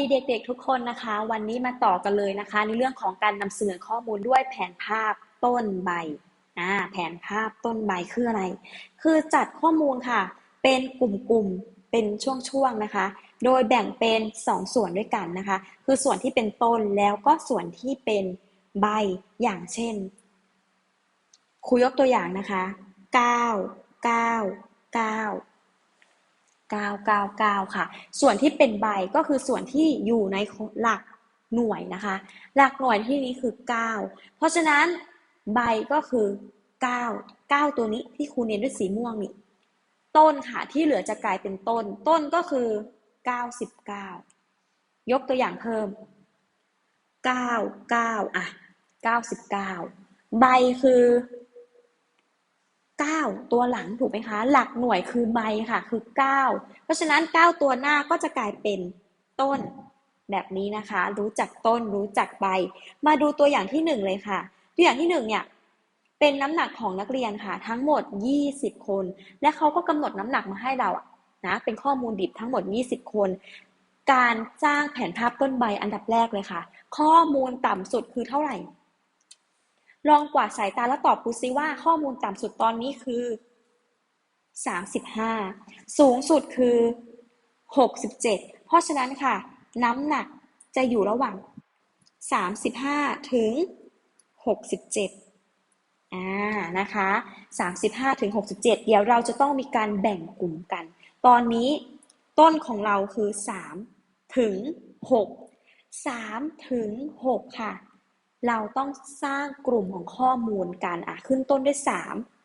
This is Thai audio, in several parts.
ดีเด็กๆทุกคนนะคะ วันนี้มาต่อกันเลยนะคะ ในเรื่องของการนำเสนอข้อมูลด้วยแผนภาพต้นใบอ่าแผนภาพต้นใบคืออะไร คือจัดข้อมูลค่ะ เป็นกลุ่มๆเป็นช่วงๆนะคะ โดยแบ่งเป็น2ส่วนด้วยกันนะคะ คือส่วนที่เป็นต้นแล้วก็ส่วนที่เป็นใบอย่างเช่นครูยกตัวอย่างนะคะ 9 9 9 999 ค่ะ ส่วนที่เป็นใบก็คือส่วนที่อยู่ในหลักหน่วยนะคะ หลักหน่วยที่นี้คือ 9 เพราะฉะนั้นใบก็คือ 9 9 ตัวนี้ที่ครูเน้นด้วยสีม่วงนี่ต้นค่ะที่เหลือจะกลายเป็นต้น ต้นก็คือ 99 ยกตัวอย่างเพิ่ม 9 9 อะ 99 ใบคือ 9 ตัวหลังถูกไหมคะ หลักหน่วยคือใบค่ะ คือ 9 เพราะฉะนั้น 9 ตัวหน้าก็จะกลายเป็นต้นแบบนี้นะคะ รู้จักต้นรู้จักใบ มาดูตัวอย่างที่ 1 เลยค่ะ ตัวอย่างที่ 1 เนี่ยเป็นน้ำหนักของนักเรียนค่ะ ทั้งหมด 20 คน และเขาก็กำหนดน้ำหนักมาให้เราอะนะเป็นข้อมูลดิบทั้งหมด 20 คน การสร้างแผนภาพต้นใบอันดับแรกเลยค่ะ ข้อมูลต่ำสุดคือเท่าไหร่ ลองกวาดสายตาแล้วตอบกูซิว่าข้อมูลต่ำสุดตอนนี้คือ 35 สูงสุดคือ 67 เพราะฉะนั้นค่ะ น้ำหนักจะอยู่ระหว่าง 35 ถึง 67 อ่า นะคะ 35 ถึง 67 เดี๋ยวเราจะต้องมีการแบ่งกลุ่มกัน ตอนนี้ต้นของเราคือ 3 ถึง 6 3 ถึง 6 ค่ะ เราต้องสร้างกลุ่มของข้อมูลกันอะขึ้นต้นด้วย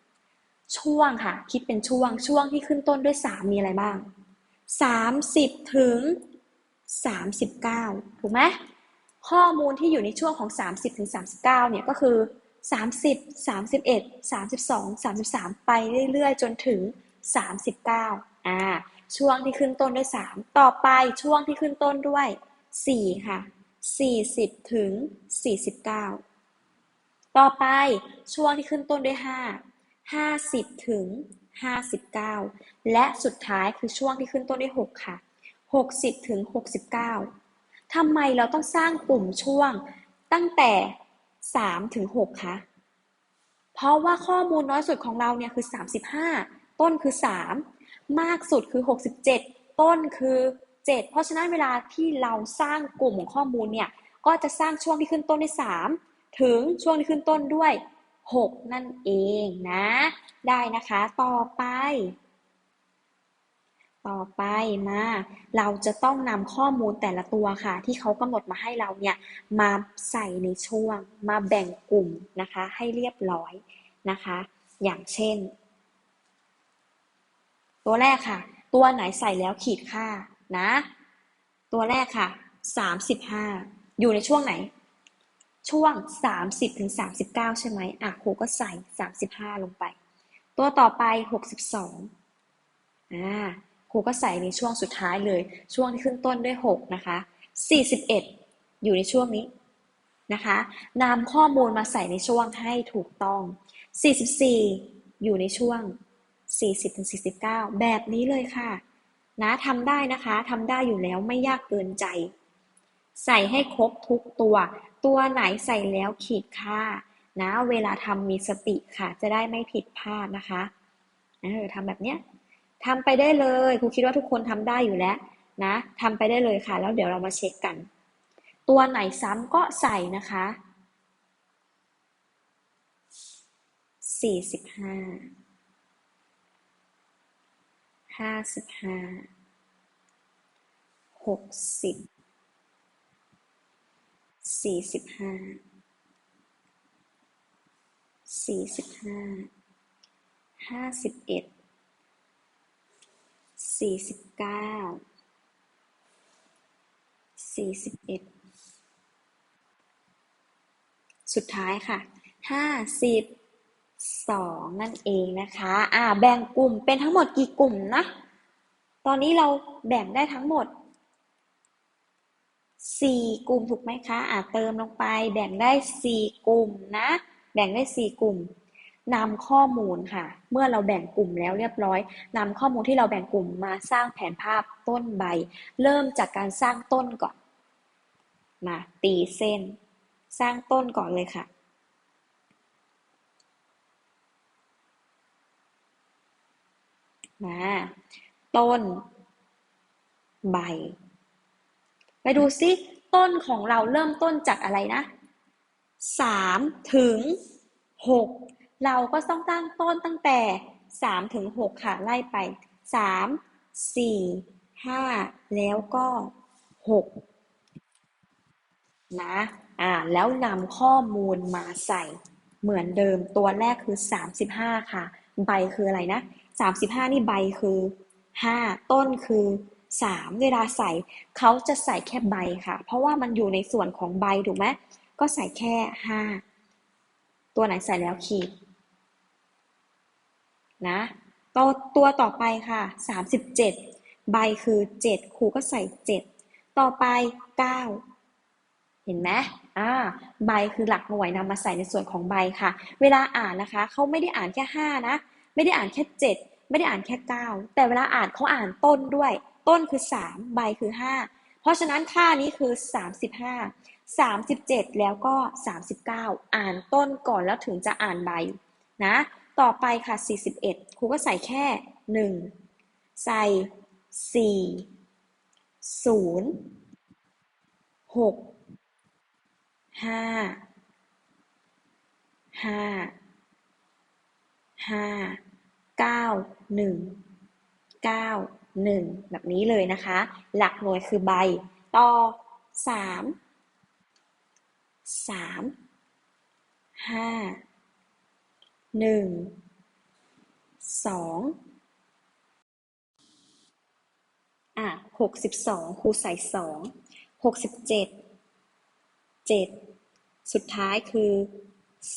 3ช่วงค่ะ คิดเป็นช่วงช่วงที่ขึ้นต้นด้วย3มีอะไรบ้าง30ถึง39ถูกไหมข้อมูลที่อยู่ในช่วงของ30ถึง39เนี่ยก็คือ30 31 32 33ไปเรื่อยๆ จนถึง39อ่าช่วงที่ขึ้นต้นด้วย3ต่อไปช่วงที่ขึ้นต้นด้วย4ค่ะ 40 ถึง 49 ต่อไปช่วงที่ขึ้นต้นด้วย 5 50 ถึง 59 และสุดท้ายคือช่วงที่ขึ้นต้นด้วย 6 ค่ะ 60 ถึง 69 ทำไมเราต้องสร้างกลุ่มช่วงตั้งแต่ 3 ถึง 6 คะ เพราะว่าข้อมูลน้อยสุดของเราเนี่ยคือ 35 ต้นคือ 3 มากสุดคือ 67 ต้นคือ 7 เพราะฉะนั้นเวลาที่เราสร้างกลุ่มของข้อมูลเนี่ยก็จะสร้างช่วงที่ขึ้นต้นด้วย 3 ถึงช่วงที่ขึ้นต้นด้วย 6 นั่นเองนะ ได้นะคะต่อไป ต่อไปมา เราจะต้องนำข้อมูลแต่ละตัวค่ะ ที่เขากำหนดมาให้เราเนี่ยมาใส่ในช่วงมาแบ่งกลุ่มนะคะ ให้เรียบร้อยนะคะ อย่างเช่น ตัวแรกค่ะ ตัวไหนใส่แล้วขีดค่า นะ ตัวแรกค่ะ 35 อยู่ในช่วงไหน ช่วง 30ถึง39 ใช่ไหมอะครูก็ใส่ 35 ลงไป ตัวต่อไป 62อ่าครูก็ใส่ในช่วงสุดท้ายเลย ช่วงที่ขึ้นต้นด้วย 6 นะคะ 41 อยู่ในช่วงนี้นะคะนำข้อมูลมาใส่ในช่วงให้ถูกต้อง 44 อยู่ในช่วง 40-49 แบบนี้เลยค่ะ นะทำได้นะคะทำได้อยู่แล้วไม่ยากเกินใจ ใส่ให้ครบทุกตัว ตัวไหนใส่แล้วขีดค่านะเวลาทำมีสติค่ะ จะได้ไม่ผิดพลาดนะคะเออทำแบบเนี้ยทำไปได้เลยครูคิดว่าทุกคนทำได้อยู่แล้วนะทำไปได้เลยค่ะ แล้วเดี๋ยวเรามาเช็คกัน ตัวไหนซ้ำก็ใส่นะคะสี่สิบ ห้าสิบห้าหกสิบสี่สิบห้าสี่สิบห้าห้าสิบเอ็ดสี่สิบเก้าสี่สิบเอ็ดสุดท้ายค่ะห้าสิบ สองนั่นเองนะคะ อ่า แบ่งกลุ่มเป็นทั้งหมดกี่กลุ่มนะ ตอนนี้เราแบ่งได้ทั้งหมดสี่กลุ่มถูกไหมคะ อ่าเติมลงไป แบ่งได้สี่กลุ่มนะ แบ่งได้สี่กลุ่มนำข้อมูลค่ะ เมื่อเราแบ่งกลุ่มแล้วเรียบร้อยนำข้อมูลที่เราแบ่งกลุ่มมาสร้างแผนภาพต้นใบ เริ่มจากการสร้างต้นก่อน มาตีเส้น สร้างต้นก่อนเลยค่ะ มาต้น ใบ ไปดูซิต้นของเราเริ่มต้นจากอะไรนะสามถึงหกเราก็ต้องตั้งต้นตั้งแต่สามถึงหกค่ะไล่ไปสามสี่ห้าแล้วก็หกนะ อ่า แล้วนำข้อมูลมาใส่เหมือนเดิมตัวแรกคือสามสิบห้าค่ะ ใบคืออะไรนะ สามสิบห้านี่ใบคือห้าต้นคือสามเวลาใส่เขาจะใส่แค่ใบค่ะ เพราะว่ามันอยู่ในส่วนของใบถูกไหมก็ใส่แค่ห้าตัวไหนใส่แล้วขีดนะตัวตัวต่อไปค่ะสามสิบเจ็ดใบคือเจ็ดครูก็ใส่เจ็ดต่อไปเก้าเห็นไหมอ่า ใบคือหลักหน่วยนำมาใส่ในส่วนของใบค่ะ เวลาอ่านนะคะ เขาไม่ได้อ่านแค่ห้านะ ไม่ได้อ่านแค่เจ็ดไม่ได้อ่านแค่เก้าแต่เวลาอ่านเขาอ่านต้นด้วย ต้นคือสามใบคือห้าเพราะฉะนั้นค่านี้คือสามสิบห้าสามสิบเจ็ดแล้วก็สามสิบเก้าอ่านต้นก่อนแล้วถึงจะอ่านใบนะต่อไปค่ะสี่สิบเอ็ดครูก็ใส่แค่หนึ่งใส่สี่ศูนย์หกห้าห้าห้า เก้าหนึ่งเก้าหนึ่งแบบนี้เลยนะคะ หลักหน่วยคือใบต่อสามสามห้าหนึ่งสองอะหกสิบสองครูใส่สองหกสิบเจ็ดเจ็ดสุดท้ายคือ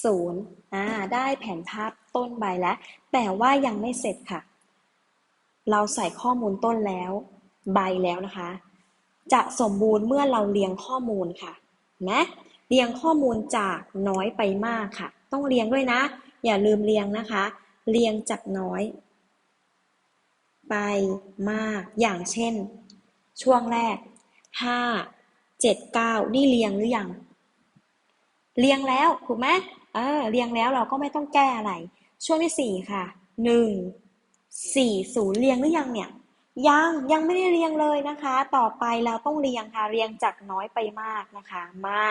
ศูนย์อ่าได้แผนภาพต้นใบแล้ว แต่ว่ายังไม่เสร็จค่ะ เราใส่ข้อมูลต้นแล้ว ใบแล้วนะคะ จะสมบูรณ์เมื่อเราเรียงข้อมูลค่ะนะเรียงข้อมูลจากน้อยไปมากค่ะ ต้องเรียงด้วยนะ อย่าลืมเรียงนะคะ เรียงจากน้อย ไปมากอย่างเช่น ช่วงแรกห้าเจ็ดเก้านี่เรียงหรือยังเรียงแล้วถูกไหม เออเรียงแล้วเราก็ไม่ต้องแก้อะไร ช่วงที่สี่ค่ะหนึ่งสี่ศูนย์เรียงหรือยังเนี่ยยังยังไม่ได้เรียงเลยนะคะ ต่อไปเราต้องเรียงค่ะ เรียงจากน้อยไปมากนะคะ มา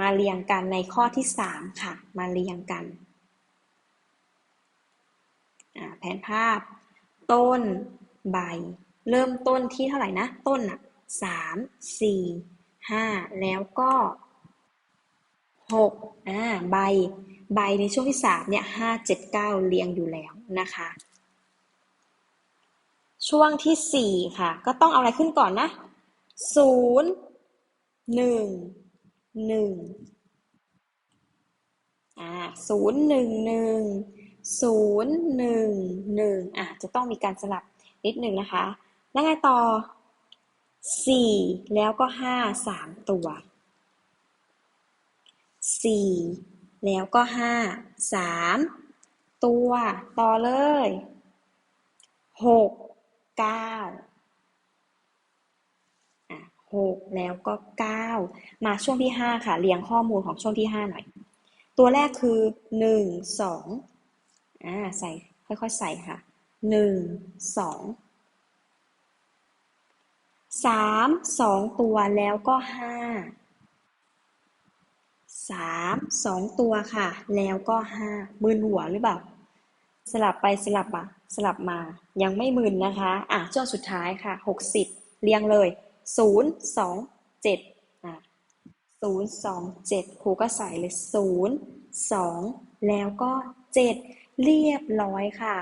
มาเรียงกันในข้อที่สามค่ะ มาเรียงกันแผนภาพ ต้น ใบ เริ่มต้นที่เท่าไหร่นะ ต้นอะสามสี่ห้าแล้วก็ หกอ่าใบ ใบในช่วงที่สามเนี่ยห้าเจ็ดเก้าเรียงอยู่แล้วนะคะ ช่วงที่สี่ค่ะ ก็ต้องเอาอะไรขึ้นก่อนนะศูนย์หนึ่งหนึ่งอ่าศูนย์หนึ่งหนึ่งศูนย์หนึ่งหนึ่งอะจะต้องมีการสลับนิดหนึ่งนะคะ แล้วไงต่อสี่แล้วก็ห้าสามตัว สี่แล้วก็ห้าสามตัวต่อเลยหกเก้าหกแล้วก็เก้ามาช่วงที่ห้าค่ะเรียงข้อมูลของช่วงที่ห้าหน่อย ตัวแรกคือหนึ่งสองอ่าใส่ค่อยๆใส่ค่ะหนึ่งสองสามสองตัวแล้วก็ห้า สามสองตัวค่ะ แล้วก็ห้ามืนหัวหรือเปล่า สลับไปสลับมาสลับมายังไม่มืนนะคะ อะช่วงสุดท้ายค่ะหกสิบเรียงเลยศูนย์สองเจ็ดอะศูนย์สองเจ็ดครูก็ใส่เลยศูนย์สองแล้วก็เจ็ดเรียบร้อยค่ะ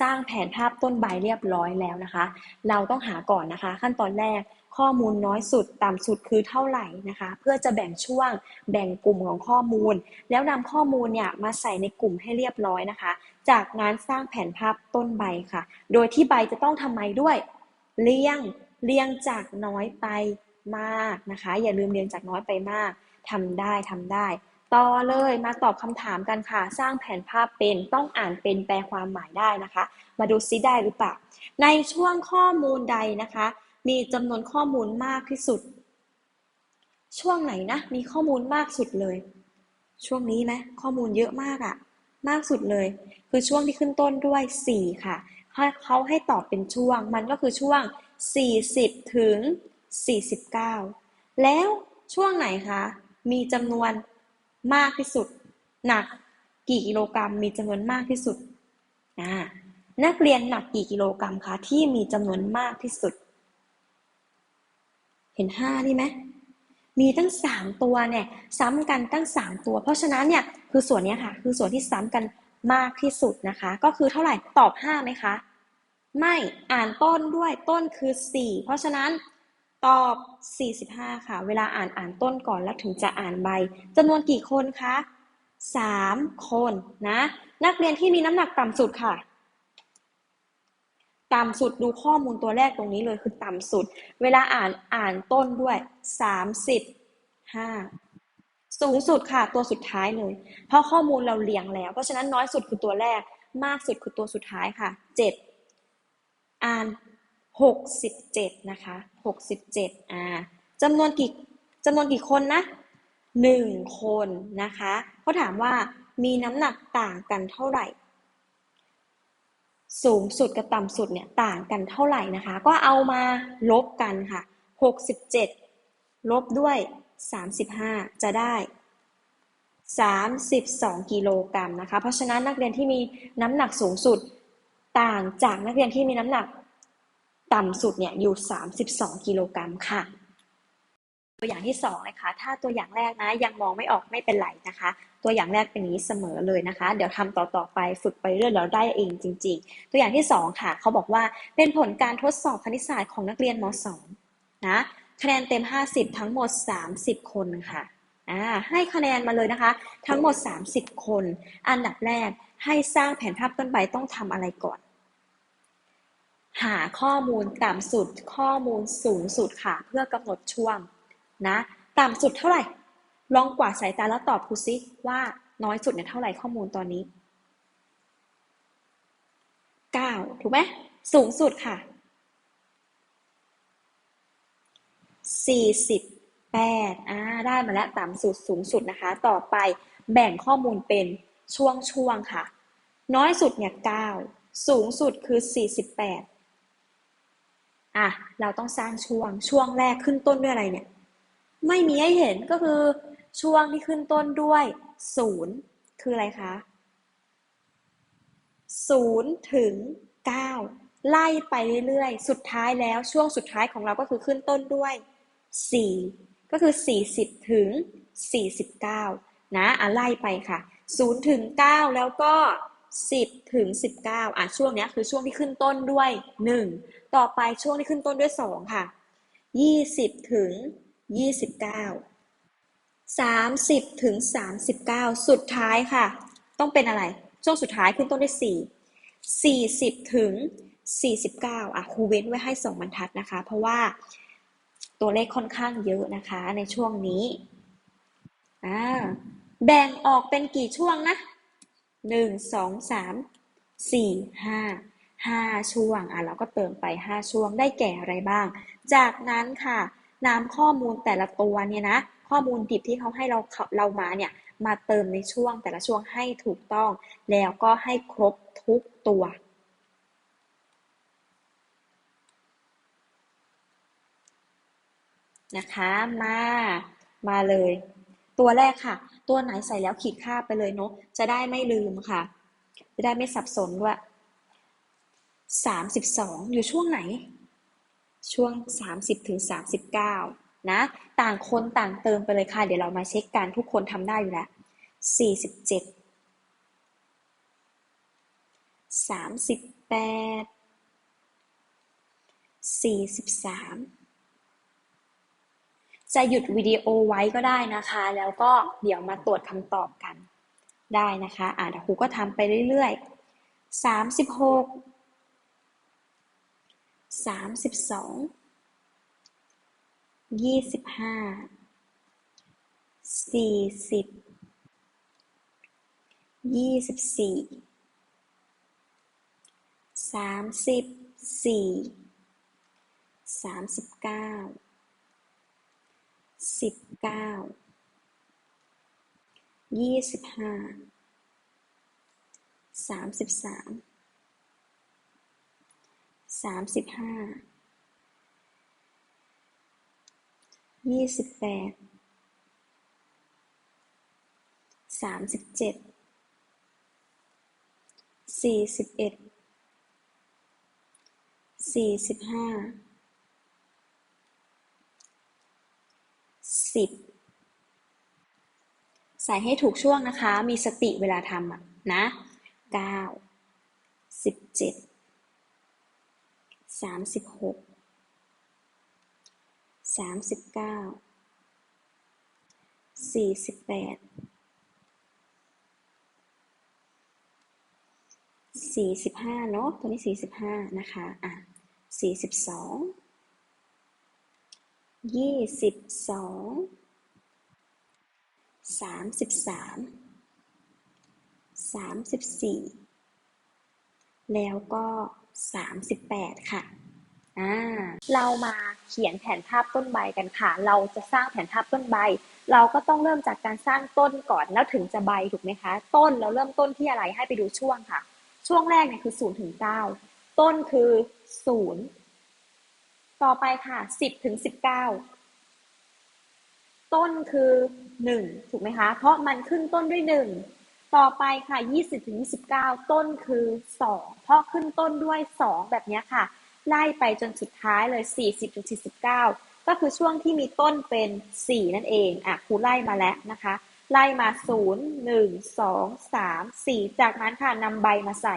สร้างแผนภาพต้นใบเรียบร้อยแล้วนะคะ เราต้องหาก่อนนะคะ ขั้นตอนแรกข้อมูลน้อยสุดต่ำสุดคือเท่าไหร่นะคะ เพื่อจะแบ่งช่วงแบ่งกลุ่มของข้อมูล แล้วนำข้อมูลเนี่ยมาใส่ในกลุ่มให้เรียบร้อยนะคะ จากนั้นสร้างแผนภาพต้นใบค่ะ โดยที่ใบจะต้องทำไมด้วยเรียงเรียงจากน้อยไปมากนะคะ อย่าลืมเรียงจากน้อยไปมากทำได้ทำได้ ต่อเลยมาตอบคำถามกันค่ะ สร้างแผนภาพเป็นต้องอ่านเป็นแปลความหมายได้นะคะ มาดูซิได้หรือเปล่า ในช่วงข้อมูลใดนะคะ มีจำนวนข้อมูลมากที่สุด ช่วงไหนนะ มีข้อมูลมากสุดเลย ช่วงนี้ไหมข้อมูลเยอะมากอะมากสุดเลย คือช่วงที่ขึ้นต้นด้วย 4 ค่ะเขาให้ตอบเป็นช่วง มันก็คือช่วง 40 ถึง 49 แล้วช่วงไหนคะ มีจำนวน มากที่สุด หนักกี่กิโลกรัมมีจำนวนมากที่สุดอ่านักเรียนหนักกี่กิโลกรัมคะที่มีจำนวนมากที่สุด เห็นห้านี่ไหมมีตั้งสามตัวเนี่ยซ้ำกันตั้งสามตัว เพราะฉะนั้นเนี่ยคือส่วนนี้ค่ะ คือส่วนที่ซ้ำกันมากที่สุดนะคะ ก็คือเท่าไหร่ตอบห้าไหมคะ ไม่อ่านต้นด้วยต้นคือสี่เพราะฉะนั้น ตอบ 45 ค่ะ เวลาอ่านอ่านต้นก่อนแล้วถึงจะอ่านใบจำนวนกี่คนคะ 3 คนนะ นักเรียนที่มีน้ำหนักต่ำสุดค่ะ ต่ำสุดดูข้อมูลตัวแรกตรงนี้เลยคือต่ำสุด เวลาอ่านอ่านต้นด้วย 35สูงสุดค่ะตัวสุดท้ายเลย เพราะข้อมูลเราเรียงแล้ว เพราะฉะนั้นน้อยสุดคือตัวแรก มากสุดคือตัวสุดท้ายค่ะ 7 อ่าน 67 นะคะ 67 อ่าจำนวนกี่จำนวนกี่คนนะ 1 คนนะคะเขาถามว่ามีน้ำหนักต่างกันเท่าไหร่ สูงสุดกับต่ำสุดเนี่ยต่างกันเท่าไหร่นะคะ ก็เอามาลบกันค่ะ 67 ลบด้วย 35 จะได้ 32 กิโลกรัมนะคะ เพราะฉะนั้นนักเรียนที่มีน้ำหนักสูงสุดต่างจากนักเรียนที่มีน้ำหนัก ต่ำสุดเนี่ยอยู่ 32 กิโลกรัมค่ะ ตัวอย่างที่2นะคะ ถ้าตัวอย่างแรกนะยังมองไม่ออกไม่เป็นไรนะคะ ตัวอย่างแรกเป็นนี้เสมอเลยนะคะ เดี๋ยวทำต่อๆไปฝึกไปเรื่อยแล้วได้เองจริง ๆ ตัวอย่างที่ 2 ค่ะ เขาบอกว่าเป็นผลการทดสอบคณิตศาสตร์ของนักเรียนม .2 นะคะแนนเต็ม 50 ทั้งหมด 30 คนค่ะอ่าให้คะแนนมาเลยนะคะ ทั้งหมด 30 คน อันดับแรกให้สร้างแผนภาพต้นใบต้องทำอะไรก่อน หาข้อมูลต่ำสุดข้อมูลสูงสุดค่ะ เพื่อกำหนดช่วงนะต่ำสุดเท่าไหร่ ลองกวาดสายตาแล้วตอบครูซิว่าน้อยสุดเนี่ยเท่าไหร่ข้อมูลตอนนี้ 9 ถูกไหมสูงสุดค่ะ 48อ่าได้มาแล้วต่ำสุดสูงสุดนะคะ ต่อไปแบ่งข้อมูลเป็นช่วงๆค่ะ น้อยสุดเนี่ย 9 สูงสุดคือ 48 อะเราต้องสร้างช่วงช่วงแรกขึ้นต้นด้วยอะไรเนี่ย ไม่มีให้เห็นก็คือช่วงที่ขึ้นต้นด้วยศูนย์คืออะไรคะศูนย์ถึงเก้าไล่ไปเรื่อยๆ สุดท้ายแล้วช่วงสุดท้ายของเราก็คือขึ้นต้นด้วยสี่ก็คือสี่สิบถึงสี่สิบเก้านะอะไล่ไปค่ะศูนย์ถึงเก้าแล้วก็ สิบถึงสิบเก้าอะช่วงนี้คือช่วงที่ขึ้นต้นด้วยหนึ่งต่อไปช่วงที่ขึ้นต้นด้วยสองค่ะยี่สิบถึงยี่สิบเก้าสามสิบถึงสามสิบเก้าสุดท้ายค่ะ ต้องเป็นอะไร ช่วงสุดท้ายขึ้นต้นด้วยสี่สี่สิบถึงสี่สิบเก้าอะครูเว้นไว้ให้สองบรรทัดนะคะ เพราะว่าตัวเลขค่อนข้างเยอะนะคะในช่วงนี้อ่าแบ่งออกเป็นกี่ช่วงนะ หนึ่งสองสามสี่ห้าห้าช่วงอะเราก็เติมไปห้าช่วงได้แก่อะไรบ้าง จากนั้นค่ะนำข้อมูลแต่ละตัวเนี่ยนะ ข้อมูลดิบที่เขาให้เราเรามาเนี่ยมาเติมในช่วงแต่ละช่วงให้ถูกต้อง แล้วก็ให้ครบทุกตัวนะคะมา มาเลย ตัวแรกค่ะ ตัวไหนใส่แล้วขีดค่าไปเลยเนาะจะได้ไม่ลืมค่ะ จะได้ไม่สับสนว่าสามสิบสองอยู่ช่วงไหน ช่วงสามสิบถึงสามสิบเก้านะ ต่างคนต่างเติมไปเลยค่ะ เดี๋ยวเรามาเช็คกันทุกคนทำได้อยู่แล้วสี่สิบเจ็ดสามสิบแปดสี่สิบสาม จะหยุดวิดีโอไว้ก็ได้นะคะ แล้วก็เดี๋ยวมาตรวจคำตอบกันได้นะคะ อ่าเดี๋ยวครูก็ทำไปเรื่อยๆสามสิบหกสามสิบสองยี่สิบห้าสี่สิบยี่สิบสี่สามสิบสี่สามสิบเก้า สิบเก้ายี่สิบห้าสามสิบสามสามสิบห้ายี่สิบแปดสามสิบเจ็ดสี่สิบเอ็ดสี่สิบห้า สิบใส่ให้ถูกช่วงนะคะ มีสติเวลาทำนะเก้าสิบเจ็ดสามสิบหกสามสิบเก้าสี่สิบแปดสี่สิบห้าเนาะตัวนี้สี่สิบห้านะคะ อะสี่สิบสอง ยี่สิบสองสามสิบสามสามสิบสี่แล้วก็สามสิบแปดค่ะอ่าเรามาเขียนแผนภาพต้นใบกันค่ะ เราจะสร้างแผนภาพต้นใบ เราก็ต้องเริ่มจากการสร้างต้นก่อนแล้วถึงจะใบถูกไหมคะ ต้นเราเริ่มต้นที่อะไรให้ไปดูช่วงค่ะ ช่วงแรกเนี่ยคือศูนย์ถึงเก้าต้นคือศูนย์ ต่อไปค่ะสิบถึงสิบเก้าต้นคือหนึ่งถูกไหมคะ เพราะมันขึ้นต้นด้วยหนึ่งต่อไปค่ะยี่สิบถึงยี่สิบเก้าต้นคือสองเพราะขึ้นต้นด้วยสองแบบนี้ค่ะ ไล่ไปจนสุดท้ายเลยสี่สิบถึงสี่สิบเก้าก็คือช่วงที่มีต้นเป็นสี่นั่นเองอะครูไล่มาแล้วนะคะไล่มาศูนย์หนึ่งสองสามสี่จากนั้นค่ะนำใบมาใส่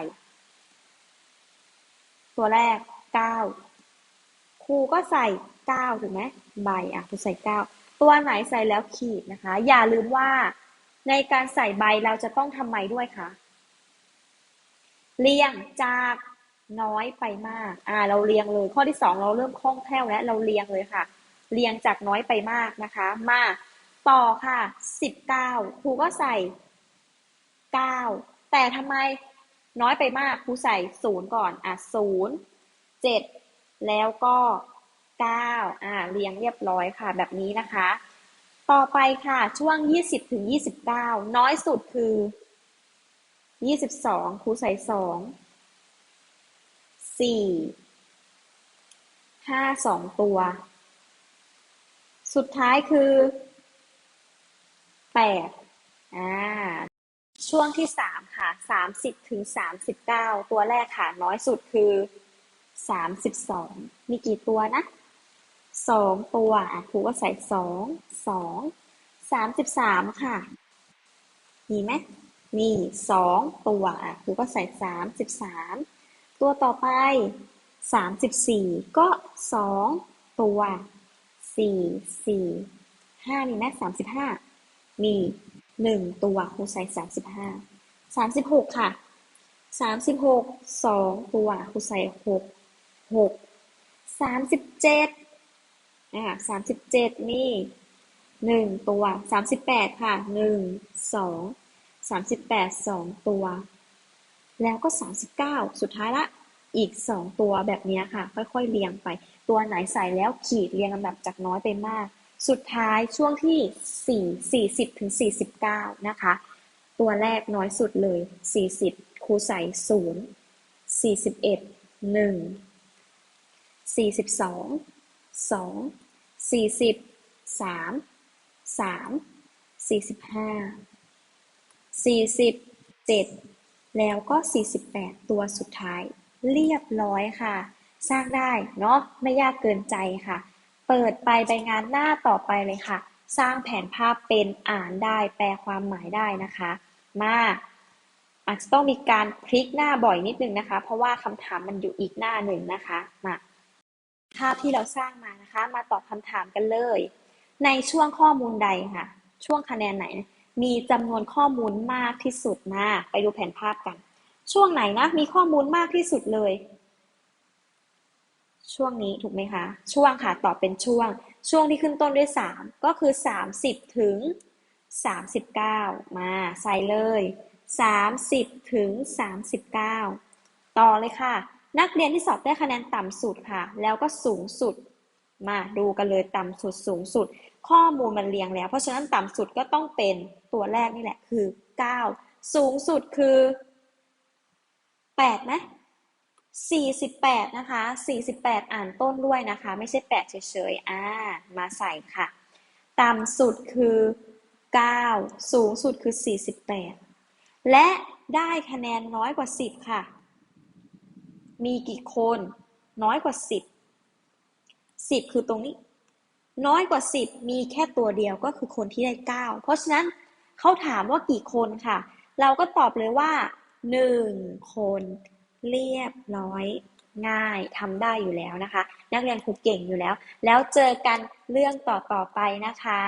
ตัวแรกเก้า รูก็ใส่เก้าถูกไหมใบอะครูใส่เก้าตัวไหนใส่แล้วขีดนะคะ อย่าลืมว่าในการใส่ใบเราจะต้องทำไมด้วยคะเรียงจากน้อยไปมาก อ่า เราเรียงเลย ข้อที่สองเราเริ่มคล่องแคล่วแล้วเราเรียงเลยค่ะ เรียงจากน้อยไปมากนะคะ มาต่อค่ะสิบเก้าครูก็ใส่เก้าแต่ทำไมน้อยไปมากครูใส่ศูนย์ก่อน อะศูนย์เจ็ด แล้วก็เก้าอ่าเรียงเรียบร้อยค่ะ แบบนี้นะคะ ต่อไปค่ะช่วงยี่สิบถึงยี่สิบเก้าน้อยสุดคือยี่สิบสองครูใส่สองสี่ห้าสองตัว สุดท้ายคือแปดอ่าช่วงที่สามค่ะสามสิบถึงสามสิบเก้าตัวแรกค่ะ น้อยสุดคือ สามสิบสองมีกี่ตัวนะสองตัวอะครูก็ใส่สองสองสามสิบสามค่ะ มีไหมมีสองตัวอะครูก็ใส่สามสิบสามตัวต่อไปสามสิบสี่ก็สองตัวสี่สี่ห้ามีไหมสามสิบห้ามีหนึ่งตัวครูใส่สามสิบห้าสามสิบหกค่ะสามสิบหกสองตัวครูใส่หก หกสามสิบเจ็ดอ่าสามสิบเจ็ดนี่หนึ่งตัวสามสิบแปดค่ะหนึ่งสองสามสิบแปดสองตัว แล้วก็สามสิบเก้าสุดท้ายละอีกสองตัวแบบนี้ค่ะ ค่อยๆเรียงไป ตัวไหนใส่แล้วขีดเรียงลำดับจากน้อยไปมาก สุดท้ายช่วงที่สี่สี่สิบถึงสี่สิบเก้านะคะ ตัวแรกน้อยสุดเลยสี่สิบครูใส่ศูนย์สี่สิบเอ็ดหนึ่ง สี่สิบสองสองสี่สิบสามสามสี่สิบห้าสี่สิบเจ็ดแล้วก็สี่สิบแปดตัวสุดท้าย เรียบร้อยค่ะ สร้างได้เนาะไม่ยากเกินใจค่ะ เปิดไปใบงานหน้าต่อไปเลยค่ะ สร้างแผนภาพเป็นอ่านได้แปลความหมายได้นะคะ มาอาจจะต้องมีการพลิกหน้าบ่อยนิดนึงนะคะ เพราะว่าคำถามมันอยู่อีกหน้าหนึ่งนะคะมา ภาพที่เราสร้างมานะคะ มาตอบคำถามกันเลย ในช่วงข้อมูลใดค่ะ ช่วงคะแนนไหน มีจำนวนข้อมูลมากที่สุดมาไปดูแผนภาพกัน ช่วงไหนนะ มีข้อมูลมากที่สุดเลย ช่วงนี้ถูกไหมคะ ช่วงค่ะตอบเป็นช่วง ช่วงที่ขึ้นต้นด้วย 3 ก็คือ 30 ถึง 39 มาใส่เลย 30 ถึง 39 ต่อเลยค่ะ นักเรียนที่สอบได้คะแนนต่ำสุดค่ะ แล้วก็สูงสุด มาดูกันเลยต่ำสุดสูงสุด ข้อมูลมันเรียงแล้ว เพราะฉะนั้นต่ำสุดก็ต้องเป็นตัวแรกนี่แหละคือ 9 สูงสุดคือ8ไหม48 นะคะ 48 อ่านต้นด้วยนะคะ ไม่ใช่ 8 เฉยๆ อ่า มาใส่ค่ะ ต่ำสุดคือ 9 สูงสุดคือ 48 และได้คะแนนน้อยกว่า 10 ค่ะ มีกี่คน น้อยกว่า 10 10 คือตรงนี้ น้อยกว่า 10 มีแค่ตัวเดียวก็คือคนที่ได้ 9 เพราะฉะนั้นเขาถามว่ากี่คนค่ะ เราก็ตอบเลยว่า 1 คน เรียบร้อยง่ายทำได้อยู่แล้วนะคะ นักเรียนครูเก่งอยู่แล้ว แล้วเจอกันเรื่องต่อๆไปนะคะ